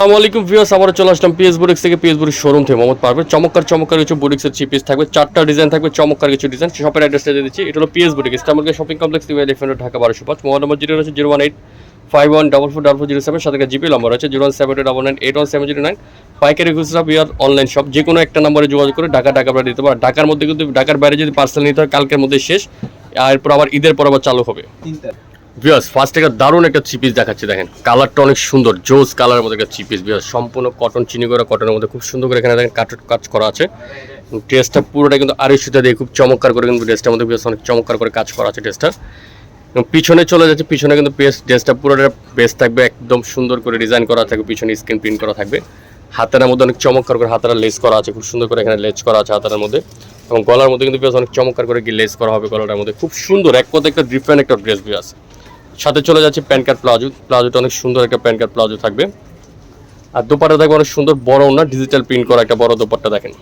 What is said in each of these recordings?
আসসালামু আলাইকুম ভিউয়ার্স চলে আসলাম পিএস বুরিক্স থেকে। পিএস বুরিক্স শোরুম থেকে মোহাম্মদ পারবে চমৎকার চমৎকার কিছু বুরিক্সের থ্রি পিস থাকবে, চারটা ডিজাইন থাকবে, চমৎকার কিছু ডিজাইন শপের অ্যাড্রেসটা দিয়ে দিচ্ছি, এটা হলো পিএস বুরিক্স ইসলামকে shopping complex TV elephant Dhaka বারোশো পাঁচ। মোবাইল নম্বর জিরো রয়েছে zero one eight five one double four double four zero seven সাথে জিপি নম্বর আছে zero one seven two double nine eight one seven zero nine পাইকারি খুচরা বিয়ার online shop যে কোনো একটা নম্বরে যোগাযোগ করে ঢাকা টাকা আপনারা দিতে পারেন। ঢাকার মধ্যে কিন্তু, ঢাকার বাইরে যদি পার্সেল নিতে হয়, কালকের মধ্যে শেষ। আর এরপর আবার ঈদের পর আবার চালু হবে। বিয়াস ফার্স্ট একটা দারুণ একটা চিপিস দেখাচ্ছি, দেখেন। কালারটা অনেক সুন্দর, জোস কালারের মধ্যে একটা চিপিস বিয়াস সম্পূর্ণ কটন চিনি করা কটনের মধ্যে খুব সুন্দর করে এখানে, দেখেন কাট কাজ করা আছে। ড্রেসটা পুরোটা কিন্তু আড়াই সুতা দিয়ে খুব চমৎকার করে কিন্তু ড্রেসটার মধ্যে বিয়াস অনেক চমৎকার করে কাজ করা আছে ড্রেসটা এবং পিছনে চলে যাচ্ছে, পিছনে কিন্তু বেস ড্রেসটা পুরোটা বেস থাকবে, একদম সুন্দর করে ডিজাইন করা থাকবে, পিছনে স্ক্রিন প্রিন্ট করা থাকবে। হাতের মধ্যে অনেক চমৎকার করে হাতারা লেস করা আছে, খুব সুন্দর করে এখানে লেস করা আছে হাতার মধ্যে। এবং গলার মধ্যে কিন্তু বেশ অনেক চমৎকার করে লেস করা হবে গলাটার মধ্যে। খুব সুন্দর, এক কথা একটা ডিফারেন্ট একটা ড্রেস বিয়াস সাথে চলে যাচ্ছে প্যান কার্ড প্লাজো। প্লাজোটা অনেক সুন্দর একটা প্যান কার্ড প্লাজো থাকবে। আর দোপাটা দেখবেন অনেক সুন্দর, বড় না ডিজিটাল প্রিন্ট করা একটা বড় দোপাট্টা দেখেন।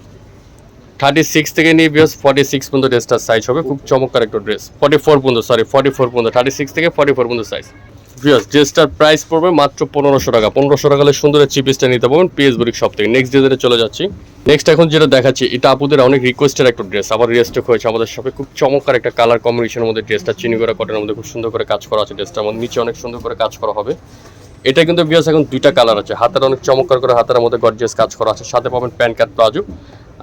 থার্টি সিক্স থেকে নিয়ে বিয়াস ফর্টি সিক্স পর্যন্ত ড্রেসটার সাইজ হবে। খুব চমৎকার একটা ড্রেস ফর্টি ফোর পর্যন্ত সরি ফর্টি ফোর পর্যন্ত থার্টি সিক্স থেকে ফর্টি ফোর পর্যন্ত সাইজ বিয়াস ড্রেসটার প্রাইস পড়বে মাত্র পনেরোশো টাকা। পনেরোশো টাকা সুন্দর চিপিসটা নিতে পারবেন পিএস বুরিক শপ থেকে। নেক্সট ডিজাইনে চলে যাচ্ছি। নেক্সট এখন যেটা দেখাচ্ছি, এটা আপুদের অনেক রিকোয়েস্টের একটা ড্রেস আবার রিয়েস্টক হয়েছে আমাদের শপে খুব চমৎকার একটা কালার কম্বিনেশনের মধ্যে ড্রেসটা চিনি করা কটনের মধ্যে খুব সুন্দর করে কাজ করা আছে ড্রেসটার মধ্যে। নিচে অনেক সুন্দর করে কাজ করা হবে। এটা কিন্তু বিয়াস এখন দুইটা কালার আছে। হাতের অনেক চমৎকার করে হাতের মধ্যে গর্জিয়াস কাজ করা আছে। সাথে পাবেন প্যান কার্ড প্লাজো।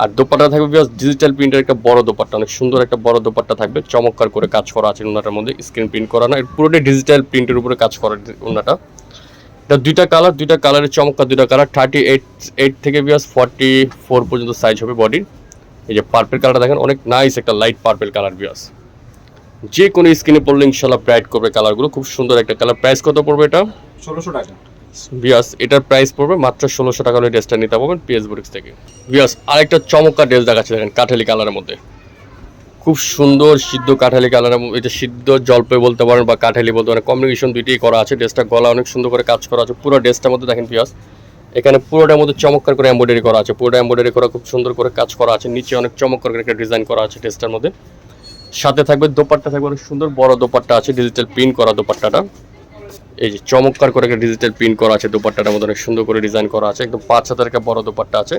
আর দোপাট্টা থাকবে বিয়াস ডিজিটাল প্রিন্টের একটা বড় দোপাট্টা, অনেক সুন্দর একটা বড় দোপাট্টা থাকবে। চমৎকার করে কাজ করা আছে ওনাটার মধ্যে স্ক্রিন প্রিন্ট করা না পুরোটাই ডিজিটাল প্রিন্টের উপরে কাজ করা ওনাটা। এটা দুইটা কালার দুইটা কালারের চমৎকার দুইটা কালার থার্টি এইট এইট থেকে বিয়াস ফর্টি ফোর পর্যন্ত সাইজ হবে বডির এই যে পার্পেল কালারটা দেখেন, অনেক নাইস একটা লাইট পার্পেল কালার বিয়াস যে কোনো স্কিনে পড়লে ইনশাল্লাহ ব্রাইট করবে কালারগুলো খুব সুন্দর একটা কালার প্রাইস কত পড়বে এটা? ষোলোশো টাকা। বিয়াস এটার প্রাইস পড়বে মাত্র ষোলোশো টাকা হলে ড্রেসটা নিতে পারবেন পিএস বুরিক্স থেকে। বিয়াস আরেকটা চমৎকার ড্রেস দেখাচ্ছে, দেখেন, কাঠালি কালারের মধ্যে। খুব সুন্দর সিদ্ধ কাঠালি কালারের এটা সিদ্ধ জলপাই বলতে পারেন বা কাঠালি বলতে পারেন কম্বিনেশন দুইটাই করা আছে, ড্রেসটা গলা অনেক সুন্দর করে কাজ করা আছে, পুরো ড্রেসটার মধ্যে দেখেন পিয়াস এখানে পুরোটার মধ্যে চমৎকার করে এমব্রয়ডারি করা আছে পুরোটা এমব্রয়ডারি করা খুব সুন্দর করে কাজ করা আছে, নিচে অনেক চমৎকার করে একটা ডিজাইন করা আছে ড্রেসটার মধ্যে। সাথে থাকবে দোপাট্টা, থাকবে অনেক সুন্দর বড় দোপাট্টা আছে ডিজিটাল প্রিন্ট করা দোপাট্টাটা। এই যে চমৎকার করে একটা ডিজিটাল প্রিন্ট করা আছে, দোপাট্টাটার মধ্যে অনেক সুন্দর করে ডিজাইন করা আছে, একদম পাঁচ হাতের একটা বড় দোপাট্টা আছে।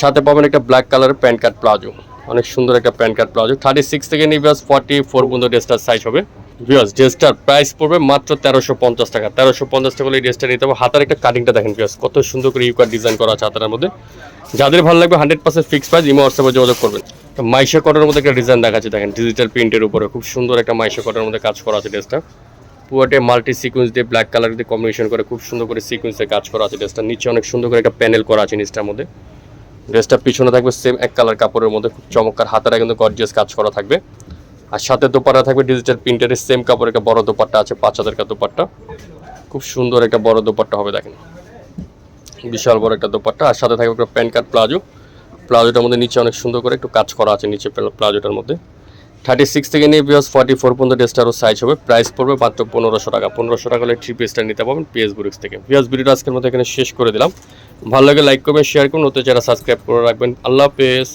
সাথে পাবেন একটা ব্ল্যাক কালারের প্যান্ট কার্ড প্লাজো অনেক সুন্দর একটা pant card palazzo thirty six থেকে নিয়ে বিয়াস ফর্টি ফোর পর্যন্ত ড্রেসটার সাইজ হবে। বিয়াস ড্রেসটার প্রাইস পড়বে মাত্র তেরোশো পঞ্চাশ টাকা। তেরোশো পঞ্চাশ টাকা হলে এই ড্রেসটা নিতে হবে। হাতের একটা কাটিংটা দেখেন বিয়াস কত সুন্দর করে ইউকার ডিজাইন করা আছে হাতের মধ্যে। যাদের ভালো লাগবে hundred percent fix price IMO হোয়াটসঅ্যাপে যোগাযোগ করবেন। মাইশা কটনের মধ্যে একটা ডিজাইন দেখাচ্ছে, দেখেন ডিজিটাল প্রিন্টের উপরে। খুব সুন্দর একটা মাইশা কটনের মধ্যে কাজ করা আছে ড্রেসটা পুরোটাই মাল্টি সিকুয়েন্স দিয়ে ব্ল্যাক কালার দিয়ে কম্বিনেশন করে খুব সুন্দর করে সিকুয়েন্সে কাজ করা আছে। ড্রেসটা নিচে অনেক সুন্দর করে একটা প্যানেল করা আছে নিচটার মধ্যে। ড্রেসটা পিছনে থাকবে সেম এক কালার কাপড়ের মধ্যে, খুব চমৎকার। হাতারা কিন্তু গর্জিয়াস কাজ করা থাকবে। আর সাথে দোপাট্টা থাকবে ডিজিটাল প্রিন্টারের সেম কাপড়ের একটা বড় দোপাট্টা আছে, পাঁচ হাজার একটা দোপাট্টা। খুব সুন্দর একটা বড় দোপাট্টা হবে, দেখেন। বিশাল বড় একটা দোপাট্টা। আর সাথে থাকবে একটা প্যান্ট কার্ড প্লাজো। প্লাজোটার মধ্যে নিচে অনেক সুন্দর করে একটু কাজ করা আছে, নিচে প্লাজোটার মধ্যে। থার্টি সিক্স থেকে নিয়ে বিএস ফর্টি ফোর পর্যন্ত ড্রেসটারও সাইজ হবে। প্রাইস পড়বে মাত্র পনেরোশো টাকা। পনেরোশো টাকা হলে থ্রি পিসটা নিতে পারবেন পিএস বুরিক্স থেকে। পিএস ভিডিওটা আজকের মতো এখানে শেষ করে দিলাম। ভালো লাগে লাইক করবেন শেয়ার করুন। ওতে যারা সাবস্ক্রাইব করে রাখবেন। আল্লাহ হাফেজ।